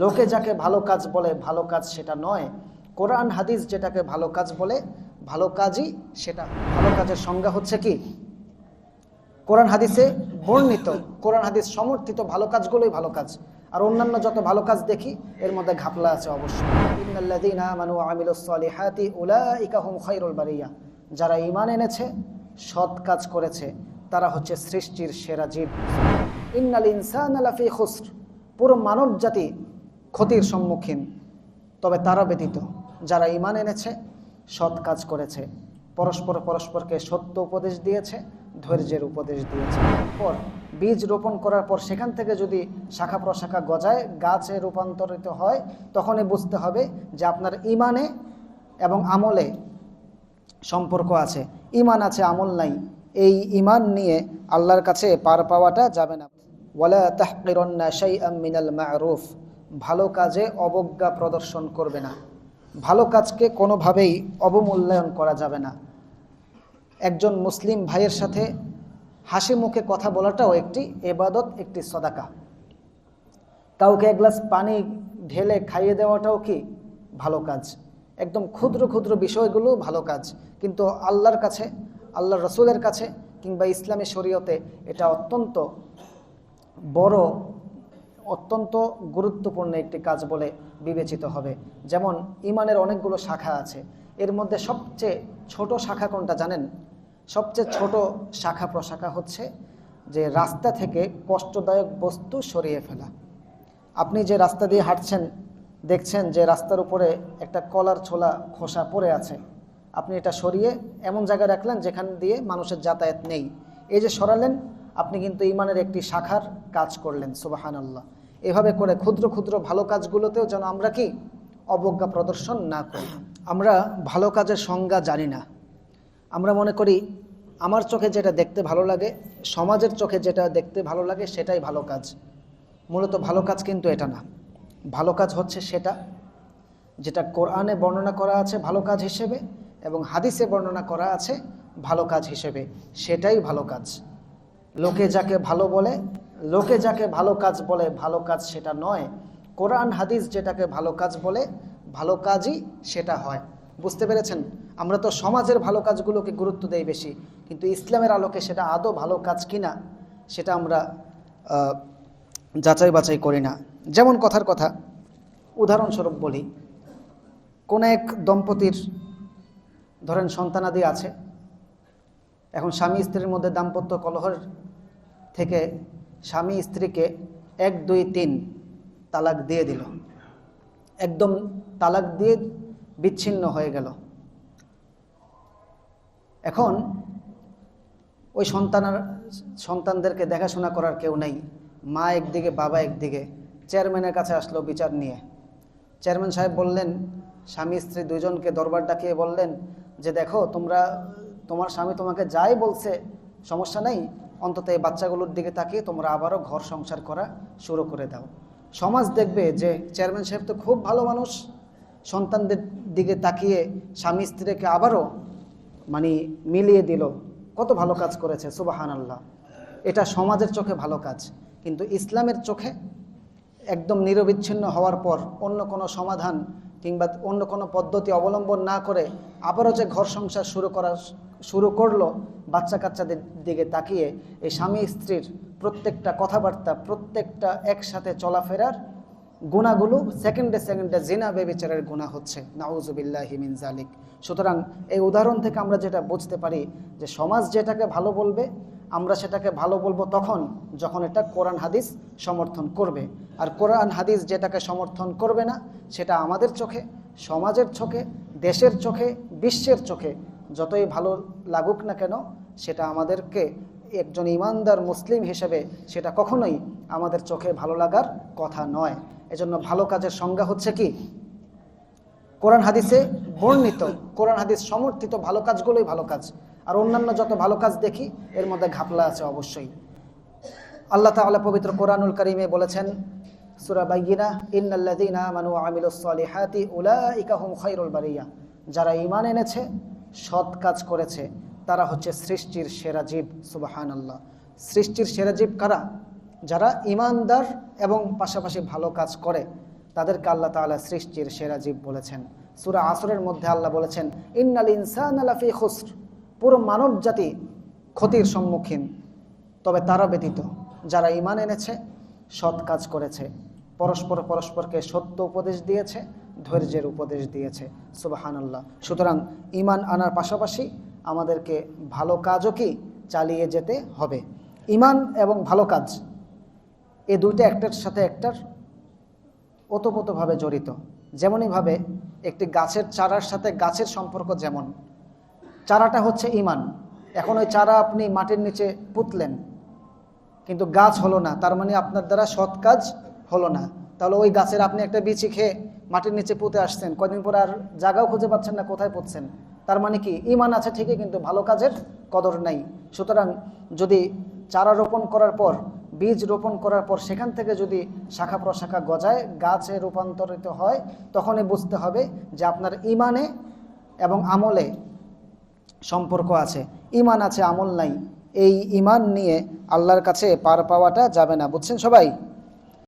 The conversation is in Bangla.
লোকে যাকে ভালো কাজ বলে, ভালো কাজ সেটা নয়। কোরআন, হাদিস যেটাকে ভালো কাজ বলে, ভালো কাজই সেটা। ভালো কাজের সংজ্ঞা হচ্ছে কি? কোরআন, হাদিসে বর্ণিত, কোরআন, হাদিস সমর্থিত ভালো কাজগুলোই ভালো কাজ। আর অন্যান্য যত ভালো কাজ দেখি, এর মধ্যে ঘাপলা আছে অবশ্যই। যারা ঈমান এনেছে, সৎ কাজ করেছে, তারা হচ্ছে সৃষ্টির সেরা জীব। ইন্নাল ইনসান পুরো মানব জাতি ক্ষতির সম্মুখীন, তবে তারা ব্যতীত যারা ঈমান এনেছে, সৎ কাজ করেছে, পরস্পর পরস্পরকে সত্য উপদেশ দিয়েছে, ধৈর্যের উপদেশ দিয়েছে। পর বীজ রোপণ করার পর সেখান থেকে যদি শাখা প্রশাখা গজায় গাছে রূপান্তরিত হয়, তখনই বুঝতে হবে যে আপনার ইমানে এবং আমলে সম্পর্ক আছে। ইমান আছে, আমল নাই। এই ইমান নিয়ে আল্লাহর কাছে পার পাওয়াটা যাবে না। ওয়ালা তাহকিরন্না শাইআম মিনাল মা'রুফ। ভালো কাজে অবজ্ঞা প্রদর্শন করবে না। ভালো কাজকে কোনোভাবেই অবমূল্যায়ন করা যাবে না। একজন মুসলিম ভাইয়ের সাথে হাসি মুখে কথা বলাটাও একটি এবাদত, একটি সদাকা। কাউকে এক গ্লাস পানি ঢেলে খাইয়ে দেওয়াটাও কি ভালো কাজ? একদম ক্ষুদ্র ক্ষুদ্র বিষয়গুলো ভালো কাজ। কিন্তু আল্লাহর কাছে আল্লাহ রসুলের কাছে কিংবা ইসলামী শরীয়তে এটা অত্যন্ত বড় অত্যন্ত গুরুত্বপূর্ণ একটি কাজ বলে বিবেচিত হবে। যেমন ইমানের অনেকগুলো শাখা আছে। এর মধ্যে সবচেয়ে ছোট শাখা কোনটা জানেন? সবচেয়ে ছোট শাখা প্রশাখা হচ্ছে যে রাস্তা থেকে কষ্টদায়ক বস্তু সরিয়ে ফেলা। আপনি যে রাস্তা দিয়ে হাঁটছেন, দেখছেন যে রাস্তার উপরে একটা কলার ছোলা খোসা পড়ে আছে। আপনি এটা সরিয়ে এমন জায়গায় রাখলেন যেখান দিয়ে মানুষের যাতায়াত নেই। এই যে সরালেন, আপনি কিন্তু ইমানের একটি শাখার কাজ করলেন সুবাহান আল্লাহ এভাবে করে ক্ষুদ্র ক্ষুদ্র ভালো কাজগুলোতেও যেন আমরা কি অবজ্ঞা প্রদর্শন না করি। আমরা ভালো কাজের সংজ্ঞা জানি না। আমরা মনে করি আমার চোখে যেটা দেখতে ভালো লাগে, সমাজের চোখে যেটা দেখতে ভালো লাগে, সেটাই ভালো কাজ। মূলত ভালো কাজ কিন্তু এটা না। ভালো কাজ হচ্ছে সেটা যেটা কোরআনে বর্ণনা করা আছে ভালো কাজ হিসেবে এবং হাদিসে বর্ণনা করা আছে ভালো কাজ হিসেবে। সেটাই ভালো কাজ। লোকে যাকে ভালো বলে, লোকে যাকে ভালো কাজ বলে, ভালো কাজ সেটা নয়। কোরআন, হাদিস যেটাকে ভালো কাজ বলে, ভালো কাজই সেটা হয়। বুঝতে পেরেছেন? আমরা তো সমাজের ভালো কাজগুলোকে গুরুত্ব দেই বেশি, কিন্তু ইসলামের আলোকে সেটা আদৌ ভালো কাজ কিনা, সেটা আমরা যাচাই বাছাই করি না। যেমন কথার কথা, উদাহরণস্বরূপ বলি, কোন এক দম্পতির, ধরেন সন্তানাদি আছে, এখন স্বামী স্ত্রীর মধ্যে দাম্পত্য কলহর থেকে স্বামী স্ত্রীকে এক, দুই, তিন তালাক দিয়ে দিল। একদম তালাক দিয়ে বিচ্ছিন্ন হয়ে গেল। এখন ওই সন্তানের, সন্তানদেরকে দেখাশোনা করার কেউ নেই। মা একদিকে, বাবা একদিকে। চেয়ারম্যানের কাছে আসলো বিচার নিয়ে। চেয়ারম্যান সাহেব বললেন, স্বামী স্ত্রী দুজনকে দরবার ডাকিয়ে বললেন যে, দেখো, তোমরা, তোমার স্বামী তোমাকে যাই বলছে, সমস্যা নেই অন্তত এই বাচ্চাগুলোর দিকে তাকিয়ে তোমরা আবারও ঘর সংসার করা শুরু করে দাও। সমাজ দেখবে যে চেয়ারম্যান সাহেব তো খুব ভালো মানুষ। সন্তানদের দিকে তাকিয়ে স্বামী স্ত্রীকে আবারও মানে মিলিয়ে দিল। কত ভালো কাজ করেছে সুবাহান আল্লাহ এটা সমাজের চোখে ভালো কাজ। কিন্তু ইসলামের চোখে একদম নিরবিচ্ছিন্ন হওয়ার পর অন্য কোনো সমাধান কিংবা অন্য কোনো পদ্ধতি অবলম্বন না করে আবারও যে ঘর সংসার শুরু করা শুরু করল বাচ্চা কাচ্চাদের দিকে তাকিয়ে। এই স্বামী স্ত্রীর প্রত্যেকটা কথাবার্তা, প্রত্যেকটা একসাথে চলাফেরার গুণাগুলো সেকেন্ডে সেকেন্ডে জিনা বেবিচারের গুণা হচ্ছে। নাউজুবিল্লাহ হিমিন জালিক সুতরাং এই উদাহরণ থেকে আমরা যেটা বুঝতে পারি যে সমাজ যেটাকে ভালো বলবে, আমরা সেটাকে ভালো বলব তখন যখন এটা কোরআন হাদিস সমর্থন করবে। আর কোরআন হাদিস যেটাকে সমর্থন করবে না, সেটা আমাদের চোখে, সমাজের চোখে, দেশের চোখে, বিশ্বের চোখে যতই ভালো লাগুক না কেন, সেটা আমাদেরকে একজন ইমানদার মুসলিম হিসেবে সেটা কখনোই আমাদের চোখে ভালো লাগার কথা নয়। এজন্য ভালো কাজের সংজ্ঞা হচ্ছে কি? কোরআন হাদিসে বর্ণিত, কোরআন হাদিস সমর্থিত ভালো কাজগুলোই ভালো কাজ। আর অন্যান্য যত ভালো কাজ দেখি, এর মধ্যে ঘাপলা আছে অবশ্যই। আল্লাহ তাআলা পবিত্র কোরআনুল করিমে বলেছেন, সূরা বাইয়িনা যারা ঈমান এনেছে সৎ কাজ করেছে, তারা হচ্ছে সৃষ্টির সেরা জীব, সুবহানাল্লাহ। সৃষ্টির সেরা জীব কারা? যারা ইমানদার এবং পাশাপাশি ভালো কাজ করে, তাদেরকে আল্লাহ তাআলা সৃষ্টির সেরা জীব বলেছেন। সুরা আসরের মধ্যে আল্লাহ বলেছেন, ইন্নাল ইনসানা লাফি খুসর। পুরো মানব জাতি ক্ষতির সম্মুখীন। তবে তারা ব্যতীত যারা ঈমান এনেছে, সৎ কাজ করেছে, পরস্পর পরস্পরকে সত্য উপদেশ দিয়েছে ধৈর্যের উপদেশ দিয়েছে। সুবাহান আল্লাহ সুতরাং ইমান আনার পাশাপাশি আমাদেরকে ভালো কাজও কি চালিয়ে যেতে হবে? ইমান এবং ভালো কাজ, এই দুইটা একটার সাথে একটার ওতপ্রোতভাবে জড়িত। যেমনইভাবে একটি গাছের চারার সাথে গাছের সম্পর্ক যেমন, চারাটা হচ্ছে ইমান এখন ওই চারা আপনি মাটির নিচে পুঁতলেন, কিন্তু গাছ হলো না, তার মানে আপনার দ্বারা সৎ কাজ হলো না। তাহলে ওই গাছের আপনি একটা বিচি খেয়ে মাটির নিচে পুঁতে আসছেন কয়দিন পর আর জায়গাও খুঁজে পাচ্ছেন না, কোথায় পুঁতছেন? তার মানে কি? ইমান আছে ঠিকই, কিন্তু ভালো কাজের কদর নাই। সুতরাং যদি চারা রোপণ করার পর, বীজ রোপণ করার পর সেখান থেকে যদি শাখা প্রশাখা গজায়, গাছে রূপান্তরিত হয়, তখনই বুঝতে হবে যে আপনার ইমানে এবং আমলে সম্পর্ক আছে। ইমান আছে, আমল নাই। এই ইমান নিয়ে আল্লাহর কাছে পার পাওয়াটা যাবে না। বুঝছেন সবাই?